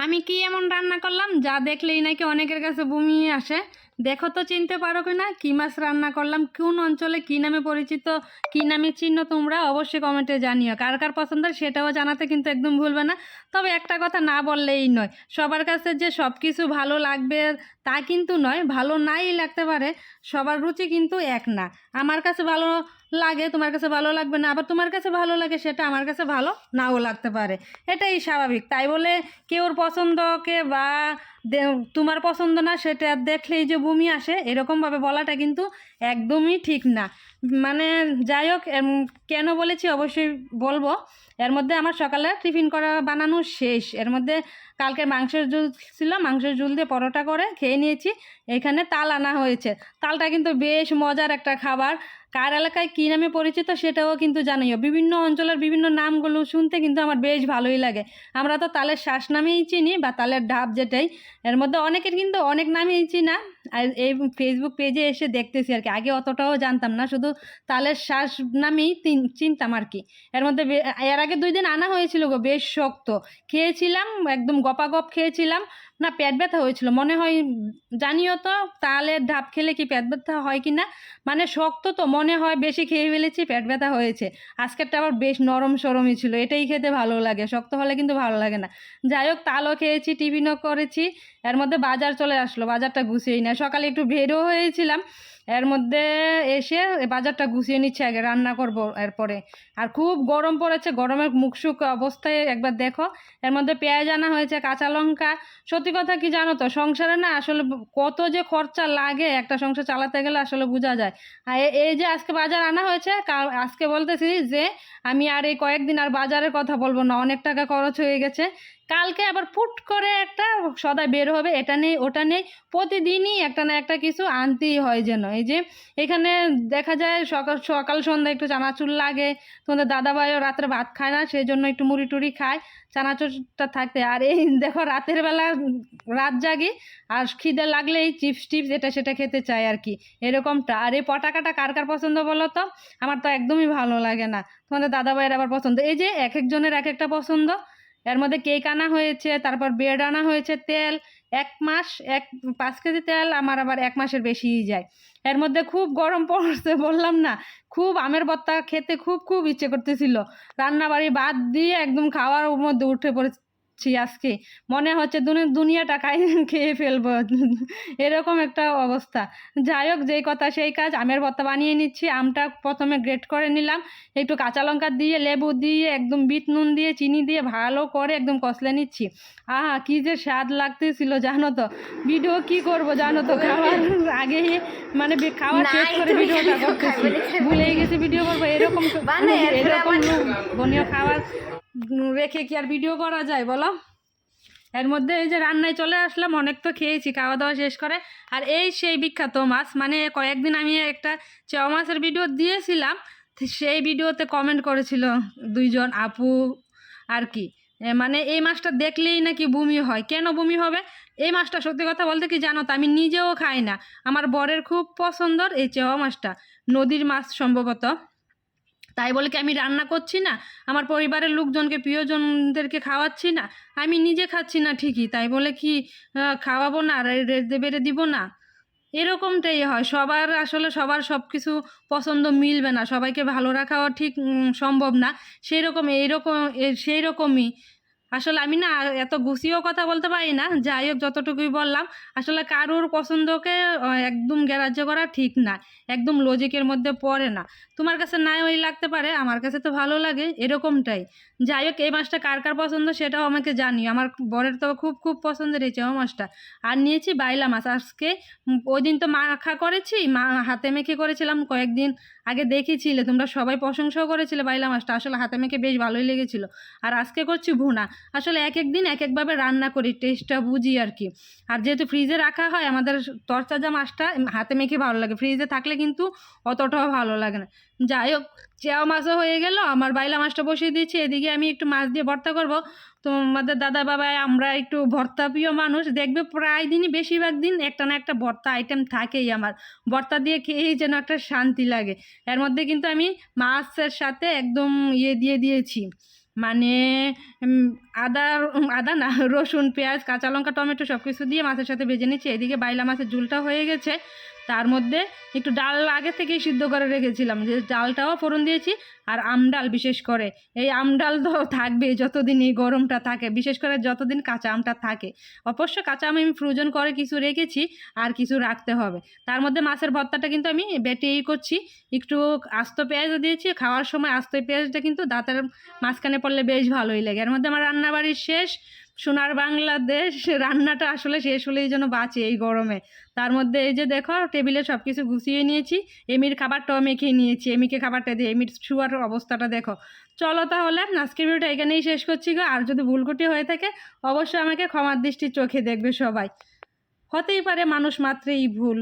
আমি কি এমন রান্না করলাম? যা দেখলেই নাকি অনেকের কাছে বমি আসে। দেখো তো চিনতে পারো কি না কী মাছ রান্না করলাম, কোন অঞ্চলে কী নামে পরিচিত, কী নামে চিহ্ন তোমরা অবশ্যই কমেন্টে জানিও। কার কার পছন্দ সেটাও জানাতে কিন্তু একদম ভুলবে না। তবে একটা কথা না বললেই নয়, সবার কাছে যে সব কিছু ভালো লাগবে তা কিন্তু নয়, ভালো নাই লাগতে পারে, সবার রুচি কিন্তু এক না। আমার কাছে ভালো লাগে, তোমার কাছে ভালো লাগবে না, আবার তোমার কাছে ভালো লাগে সেটা আমার কাছে ভালো নাও লাগতে পারে। এটাই স্বাভাবিক, তাই বলে কেউর পছন্দকে বা তোমার পছন্দ না সেটা দেখলেই যে বমি আসে এরকমভাবে বলাটা কিন্তু একদমই ঠিক না। মানে যাই হোক কেন বলেছি অবশ্যই বলব। এর মধ্যে আমার সকালে টিফিন করা বানানো শেষ। এর মধ্যে কালকে মাংসের ঝুল ছিল, মাংসের ঝুল দিয়ে পরোটা করে খেয়ে নিয়েছি। এখানে তাল আনা হয়েছে। তালটা কিন্তু বেশ মজার একটা খাবার। কার এলাকায় কী নামে পরিচিত সেটাও কিন্তু জানিও বিভিন্ন অঞ্চলের বিভিন্ন নামগুলো শুনতে কিন্তু আমার বেশ ভালোই লাগে। আমরা তো তালের শ্বাস নামেই চিনি বা তালের ঢাব যেটাই। এর মধ্যে অনেকের কিন্তু অনেক নামেই চিনা। আর এই ফেসবুক পেজে এসে দেখতেছি আর কি। আগে অতটাও জানতাম না, শুধু তালের শ্বাস নামেই চিনতাম আর কি। এর মধ্যে এর আগে দুই দিন আনা হয়েছিল গো, বেশ শক্ত। খেয়েছিলাম, একদম গপাগপ খেয়েছিলাম। না, পেট ব্যথা হয়েছিল। মনে হয়, জানিও তো, তালের ঢাব খেলে কি পেট ব্যথা হয় কি না? মানে শক্ত তো, মনে হয় বেশি খেয়ে ফেলেছি, পেট ব্যথা হয়েছে। আজকেরটা আবার বেশ নরম সরমই ছিল। এটাই খেতে ভালো লাগে। শক্ত হলে কিন্তু ভালো লাগে না। যাই হোক, তালও খেয়েছি, টিফিনও করেছি। এর মধ্যে বাজার চলে আসলো। বাজারটা গুছিয়েই না। সকালে একটু বেরও হয়েছিলাম। এর মধ্যে এসে বাজারটা গুছিয়ে নিচ্ছে আগে, রান্না করব এরপরে। আর খুব গরম পড়েছে গরমের মুখশুক অবস্থায় একবার দেখো। এর মধ্যে পেঁয়াজ আনা হয়েছে, কাঁচা লঙ্কা। সত্যি কথা কি জানো তো, সংসারে না আসলে কত যে খরচা লাগে, একটা সংসার চালাতে গেলে আসলে বোঝা যায়। আর এই যে আজকে বাজার আনা হয়েছে আজকে বলতেছি যে, আমি আর এই কয়েকদিন আর বাজারের কথা বলব না, অনেক টাকা খরচ হয়ে গেছে। কালকে আবার ফুট করে একটা সদাই বের হবে, এটা নেই, ওটা নেই। প্রতিদিনই একটা না একটা কিছু আনতেই হয় যেন। এই যে এখানে দেখা যায় সকাল সকাল সন্ধ্যা একটু চানাচুর লাগে, তোমাদের দাদাভাইও রাত্রে ভাত খায় না সেই জন্য একটু মুড়ি টুড়ি খায়, চানাচুরটা থাকতে। আর এই দেখো রাতের বেলা রাত জাগে, আর খিদে লাগলেই চিপস টিপস এটা সেটা খেতে চাই আর কি। এরকমটা। আর এই পটাকাটা কার কার পছন্দ বলো তো? আমার তো একদমই ভালো লাগে না। তোমাদের দাদাভাইয়ের আবার পছন্দ। এই যে এক একজনের এক একটা পছন্দ। এর মধ্যে কেক আনা হয়েছে, তারপর ব্রেড আনা হয়েছে, তেল, এক মাস, এক, পাঁচ কেজি তেল, আমার আবার এক মাসের বেশিই যায়। এর মধ্যে খুব গরম পড়ছে, বললাম না, খুব আমের বত্তা খেতে খুব খুব ইচ্ছে করতেছিল। রান্নাবাড়ি বাদ দিয়ে একদম খাওয়ার মধ্যে উঠে পড়েছি। আজকে। মনে হচ্ছে দুনি- দুনিয়াটা খাই খেয়ে ফেলব। এরকম একটা অবস্থা। যাই হোক যেই কথা সেই কাজ। আমের ভর্তা বানিয়ে নিচ্ছি। আমটা প্রথমে গ্রেট করে নিলাম। একটু কাঁচা লঙ্কা দিয়ে লেবু দিয়ে একদম বিট নুন দিয়ে চিনি দিয়ে ভালো করে একদম কষলে নিচ্ছি। আহা কি যে স্বাদ লাগতেছিল জানো তো। ভিডিও কি করব জানো তো? খাওয়ার আগে মানে খাওয়া শেষ করে ভিডিওটা করতেছি। ভুলেই গেছি ভিডিও করব। এরকম এরকম বনীয়। উম, রেখে কি আর ভিডিও করা যায় বলো? এর মধ্যে এই যে রান্নায় চলে আসলাম, অনেক তো খেয়েছি, খাওয়া দাওয়া শেষ করে। আর এই সেই বিখ্যাত মাছ মানে কয়েকদিন আমি একটা চাও মাছের ভিডিও দিয়েছিলাম সেই ভিডিওতে কমেন্ট করেছিল দুইজন, আপু আর কি। মানে এই মাছটা দেখলেই নাকি বমি হয়। কেন বমি হবে? এই মাছটা সত্যি কথা বলতে কি জানো তো, আমি নিজেও খাই না। আমার বরের খুব পছন্দর এই চেওয়া মাছটা, নদীর মাছ সম্ভবত। তাই বলে কি আমি রান্না করছি না? আমার পরিবারের লোকজনকে, প্রিয়জনদেরকে খাওয়াচ্ছি না? আমি নিজে খাচ্ছি না ঠিকই, তাই বলে কি খাওয়াবো না আর বেড়ে দিব না? এরকমটাই হয়। সবার আসলে সবার সব কিছু পছন্দ মিলবে না। সবাইকে ভালো রাখাও ঠিক সম্ভব না। সেই রকম এইরকম সেই রকমই আসলে আমি না এত গুছিয়েও কথা বলতে পারি না। যাই হোক, যতটুকুই বললাম, আসলে কারোর পছন্দকে একদম গ্যারাজ্য করা ঠিক না, একদম লজিকের মধ্যে পড়ে না। তোমার কাছে নাই ওই লাগতে পারে, আমার কাছে তো ভালো লাগে, এরকমটাই। যাই হোক, এই মাছটা কার কার পছন্দ সেটাও আমাকে জানিও। আমার বরের তো খুব খুব পছন্দের এই চেওয়া মাছটা আর নিয়েছি বাইলা মাছ। আজকে ওই দিন তো মাখা করেছি, মা হাতে মেখে করেছিলাম, কয়েকদিন আগে দেখেছিলে। তোমরা সবাই প্রশংসাও করেছিলে বাইলা মাছটা। আসলে হাতে মেখে বেশ ভালোই লেগেছিলো। আর আজকে করছি ভুনা। আসলে এক এক দিন এক একভাবে রান্না করি টেস্টটা বুঝি আর কি আর যেহেতু ফ্রিজে রাখা হয়, আমাদের তরতাজা মাছটা হাতে মেখে ভালো লাগে। ফ্রিজে থাকলে কিন্তু অতটাও ভালো লাগে না। যাই হোক চেয়া মাছও হয়ে গেল। আমার বাইলা মাছটা বসিয়ে দিয়েছি। এদিকে আমি একটু মাছ দিয়ে ভর্তা করব। তোমাদের দাদা বাবাই আমরা একটু ভর্তা প্রিয় মানুষ। দেখবে প্রায় দিনই বেশিরভাগ দিন একটা না একটা ভর্তা আইটেম থাকেই আমার। ভর্তা দিয়ে খেয়েই যেন একটা শান্তি লাগে। এর মধ্যে কিন্তু আমি মাছের সাথে একদম ইয়ে দিয়ে দিয়েছি। মানে আদা আদা না, রসুন, পেঁয়াজ, কাঁচা লঙ্কা, টমেটো সব কিছু দিয়ে মাছের সাথে ভেজে নিচ্ছি। এদিকে বাইলা মাছের ঝুলটা হয়ে গেছে। তার মধ্যে একটু ডাল আগে থেকেই সিদ্ধ করে রেখেছিলাম। যে ডালটাও ফোড়ন দিয়েছি আর আমডাল বিশেষ করে। এই আমডাল তো থাকবেই যতদিন এই গরমটা থাকে, বিশেষ করে যতদিন কাঁচা আমটা থাকে। অবশ্য কাঁচা আম আমি ফ্রোজন করে কিছু রেখেছি, আর কিছু রাখতে হবে। তার মধ্যে মাছের ভর্তাটা কিন্তু আমি বেটে ই করছি। একটু আস্ত পেঁয়াজও দিয়েছি, খাওয়ার সময় আস্ত পেঁয়াজটা কিন্তু দাঁতের মাঝখানে পড়লে বেশ ভালোই লাগে। এর মধ্যে আমার রান্নাবাড়ির শেষ সোনার বাংলাদেশ রান্নাটা আসলে শেষ হলেই যেন বাঁচে এই গরমে। তার মধ্যে এই যে দেখো, টেবিলে সব কিছু গুছিয়ে নিয়েছি। এমির খাবারটাও মেখে নিয়েছি। এমিকে খাবারটা দিয়ে এমির শুয়ার অবস্থাটা দেখো। চলো তাহলে, আজকের ভিডিওটা এখানেই শেষ করছি গো। আর যদি ভুলকুটি হয়ে থাকে, অবশ্যই আমাকে ক্ষমার দৃষ্টির চোখে দেখবে সবাই। হতেই পারে মানুষ মাত্রেই ভুল।